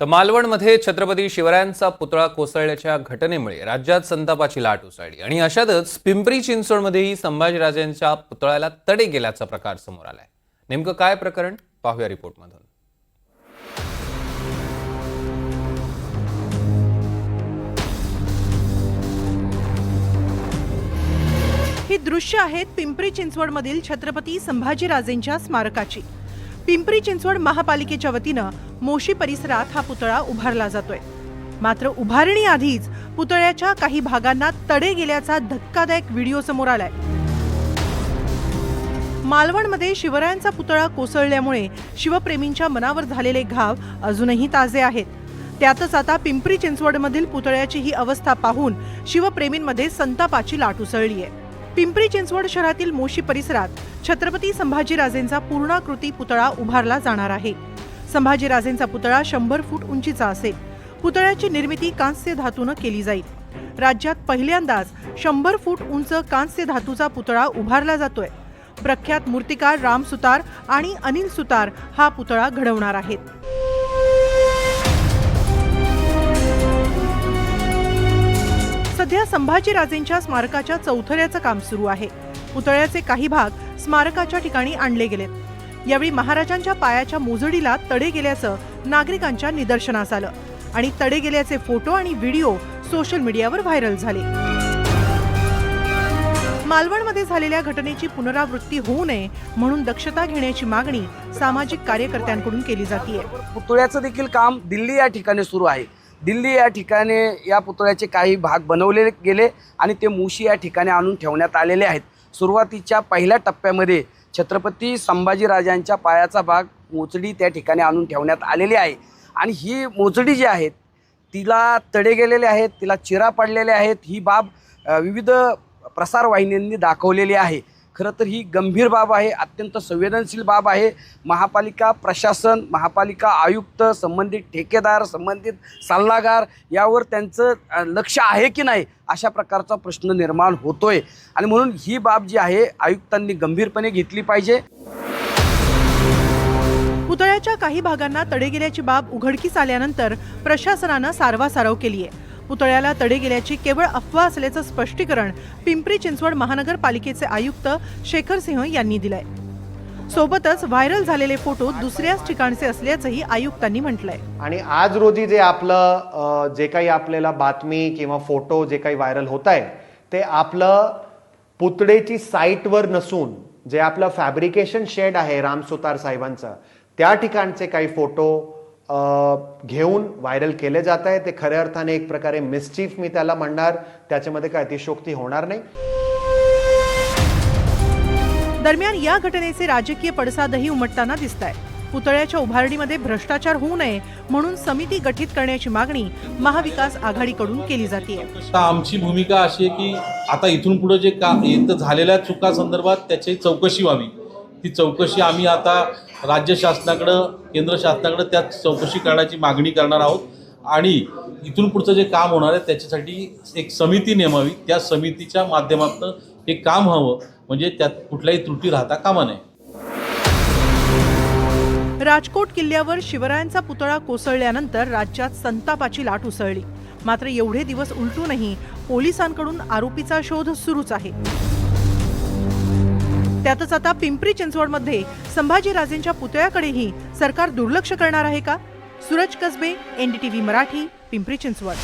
तर मालवणमध्ये छत्रपती शिवरायांचा पुतळा कोसळल्याच्या घटनेमुळे राज्यात संतापाची लाट उसळली आणि अशातच पिंपरी चिंचवडमध्येही संभाजीराजांच्या पुतळ्याला तडे गेल्याचा प्रकार समोर आलाय. नेमकं काय प्रकरण? पाहूया रिपोर्टमधून. ही दृश्य आहेत पिंपरी चिंचवडमधील छत्रपती संभाजीराजेंच्या स्मारकाची. पिंपरी चिंचवड महापालिकेच्या वतीनं मोशी परिसरात हा पुतळा उभारला जातोय. मात्र उभारणी आधीच पुतळ्याच्या काही भागांना तडे गेल्याचा धक्कादायक व्हिडिओ समोर आलाय. मालवणमध्ये शिवरायांचा पुतळा कोसळल्यामुळे शिवप्रेमींच्या मनावर झालेले घाव अजूनही ताजे आहेत. त्यातच आता पिंपरी चिंचवडमधील पुतळ्याची ही अवस्था पाहून शिवप्रेमींमध्ये संतापाची लाट उसळली आहे पिंपरी चिंचवड शहरातील मोशी परिसरात छत्रपती संभाजीराजेंचा पूर्णाकृती पुतळा उभारला जाणार आहे. संभाजीराजेंचा पुतळा शंभर फूट उंचीचा असेल. पुतळ्याची निर्मिती कांस्य धातूनं केली जाईल. राज्यात पहिल्यांदाच शंभर फूट उंच कांस्य धातूचा पुतळा उभारला जातोय. प्रख्यात मूर्तिकार राम सुतार आणि अनिल सुतार हा पुतळा घडवणार आहेत. सध्या संभाजीराजेंच्या स्मारकाच्या चौथऱ्याचं काम सुरू आहे. पुतळ्याचे काही भाग स्मारकाच्या ठिकाणी आणले गेलेत. यावेळी महाराजांच्या पायाच्या मोजडीला तडे गेल्याचं नागरिकांच्या निदर्शनास आलं आणि तडे गेल्याचे फोटो आणि व्हिडिओ सोशल मीडियावर व्हायरल झाले. मालवणमध्ये झालेल्या घटनेची पुनरावृत्ती होऊ नये म्हणून दक्षता घेण्याची मागणी सामाजिक कार्यकर्त्यांकडून केली जाते पुतळ्याचं देखील काम दिल्ली या ठिकाणी सुरू आहे. दिल्ली या ठिकाणी या पुतळ्याचे काही भाग बनवले गेले आणि ते मुशी या ठिकाणी आणून ठेवण्यात आलेले आहेत. सुरुवातीच्या पहिल्या टप्प्यामध्ये छत्रपती संभाजीराजांच्या पायाचा भाग मोचडी त्या ठिकाणी आणून ठेवण्यात आलेली आहे. आणि ही मोचडी जी आहेत तिला तडे गेलेले आहेत तिला चिरा पडलेले आहेत. ही बाब विविध प्रसारवाहिन्यांनी दाखवलेली आहे. खरं तर ही गंभीर बाब आहे अत्यंत संवेदनशील बाब आहे. महापालिका प्रशासन महापालिका आयुक्त संबंधित ठेकेदार संबंधित सल्लागार यावर त्यांचं लक्ष आहे की नाही अशा प्रकारचा प्रश्न निर्माण होतोय. आणि म्हणून ही बाब जी आहे आयुक्तांनी गंभीरपणे घेतली पाहिजे. पुतळ्याच्या काही भागांना तडे गेल्याची बाब उघडकीस आल्यानंतर प्रशासनानं सारवासारव केली आहे पुतळ्याला तडे गेल्याची केवळ अफवा असल्याचं स्पष्टीकरण पिंपरी चिंचवड महानगरपालिकेचे आयुक्त शेखर सिंह यांनी दिलंय. सोबतच व्हायरल झालेले फोटो दुसऱ्याच ठिकाणचे असल्याचंही आयुक्तांनी म्हटलंय. आणि आज रोजी जे आपलं जे काही आपल्याला बातमी किंवा फोटो जे काही व्हायरल होत आहे ते आपलं पुतळेची साईटवर नसून जे आपलं फॅब्रिकेशन शेड आहे रामसुतार साहेबांचं त्या ठिकाणचे काही फोटो घेऊन व्हायरल केले जात आहे ते खऱ्या अर्थाने एक प्रकारे मिसचीफ मी त्याला म्हणणार. त्याच्यामध्ये काय अतिशोक्ती होणार नाही. दरम्यान या घटनेचे राजकीय पडसादही उमटताना दिसत आहे पुतळ्याच्या उभारणीमध्ये भ्रष्टाचार होऊ नये म्हणून समिती गठीत करण्याची मागणी महाविकास आघाडीकडून केली जाते आता आमची भूमिका अशी आहे की आता इथून पुढे जे का झालेल्या चुका संदर्भात त्याची चौकशी व्हावी. ती चौकशी आम्ही आता राज्य शासनाकडं केंद्र शासनाकडं त्यात चौकशी करण्याची मागणी करणार आहोत. आणि इथून पुढचं जे काम होणार आहे त्याच्यासाठी एक समिती नेमावी. त्या समितीच्या माध्यमातून हे काम हवं. म्हणजे त्यात कुठल्याही त्रुटी राहता कामा नये. राजकोट किल्ल्यावर शिवरायांचा पुतळा कोसळल्यानंतर राज्यात संतापाची लाट उसळली. मात्र एवढे दिवस उलटूनही पोलिसांकडून आरोपीचा शोध सुरूच आहे. त्यातच आता पिंपरी चिंचवडमध्ये संभाजीराजेंच्या पुतळ्याकडेही सरकार दुर्लक्ष करणार आहे का? सूरज कसबे एनडीटीव्ही मराठी पिंपरी चिंचवड.